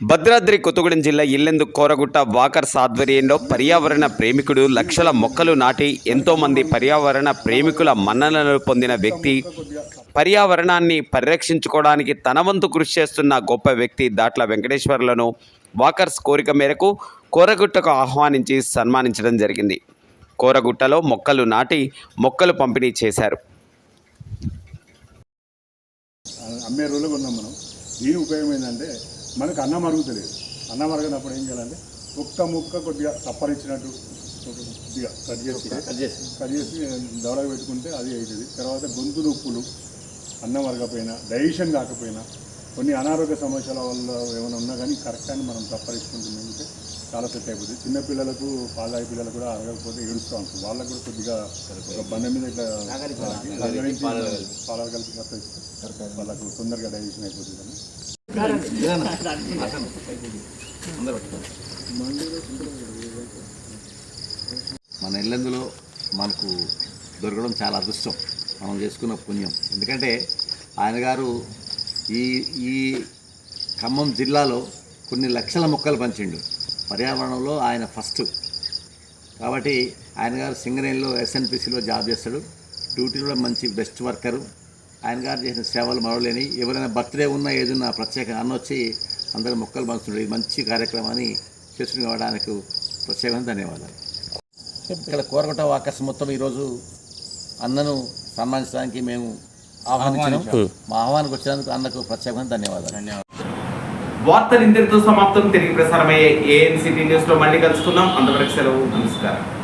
భద్రాద్రి కొత్తగూడెం జిల్లా ఇల్లెందు కోరగుట్ట వాకర్స్ ఆధ్వర్యంలో పర్యావరణ ప్రేమికుడు లక్షల మొక్కలు నాటి ఎంతోమంది పర్యావరణ ప్రేమికుల మన్ననలు పొందిన వ్యక్తి. పర్యావరణాన్ని పరిరక్షించుకోవడానికి తన వంతు కృషి చేస్తున్న గొప్ప వ్యక్తి దాట్ల వెంకటేశ్వర్లను వాకర్స్ కోరిక మేరకు కోరగుట్టకు ఆహ్వానించి సన్మానించడం జరిగింది. కోరగుట్టలో మొక్కలు నాటి మొక్కలు పంపిణీ చేశారు. అమ్మే రోజులు ఉన్నాం మనం. దీని ఉపయోగం ఏంటంటే మనకు అన్నం అరుగుతలేదు. అన్నం అరగనప్పుడు ఏం చేయాలంటే ఒక్క ముక్క కొద్దిగా చప్పరిచ్చినట్టు కొద్దిగా కట్ చేసి కట్ చేసి. దవడగా పెట్టుకుంటే అది అవుతుంది తర్వాత గొంతు నొప్పులు అన్నం అరగకపోయినా డైజెషన్ కాకపోయినా కొన్ని అనారోగ్య సమస్యల వల్ల ఏమైనా ఉన్నా కానీ కరెక్ట్ అని మనం చప్పరించుకుంటుందంటే చాలా సెట్ అయిపోతుంది చిన్నపిల్లలకు పాలాయి పిల్లలకు కూడా అరగకపోతే ఏడుస్తూ ఉంటుంది వాళ్ళకు కూడా కొద్దిగా ఒక బండ మీద ఇట్లా అలగరించి పాలు కలిపి వాళ్ళకు తొందరగా డైజెషన్ అయిపోతుంది. మన ఇల్లందులో మనకు దొరకడం చాలా అదృష్టం. మనం చేసుకున్న పుణ్యం. ఎందుకంటే ఆయన గారు ఈ ఈ ఖమ్మం జిల్లాలో కొన్ని లక్షల మొక్కలు పంచిండు. పర్యావరణంలో ఆయన ఫస్ట్. కాబట్టి ఆయన గారు సింగరేణిలో ఎస్ఎన్పిసిలో జాబ్ చేస్తాడు. డ్యూటీలో మంచి బెస్ట్ వర్కరు. ఆయన గారు చేసిన సేవలు మరవలేని ఎవరైనా బర్త్డే ఉన్నా ఏదైనా ప్రత్యేక అన్న వచ్చి అందరూ మొక్కలు పంచుతుండే. ఇది మంచి కార్యక్రమాన్ని చేసుకుని కావడానికి ప్రత్యేకంగా ధన్యవాదాలు. ఇక్కడ కోరగొట్ట వాకర్స్ మొత్తం ఈరోజు అన్నను సన్మానించడానికి మేము ఆహ్వానించాం. మా ఆహ్వానికి వచ్చినందుకు అన్నకు ప్రత్యేకంగా ధన్యవాదాలు. వార్తలు ఇంతటితో సమాప్తం. తిరిగి ప్రసారమయ్యే ఏఎన్సిటీ న్యూస్లో మళ్ళీ కలుసుకుందాం. అంతవరకు సెలవు. నమస్కారం.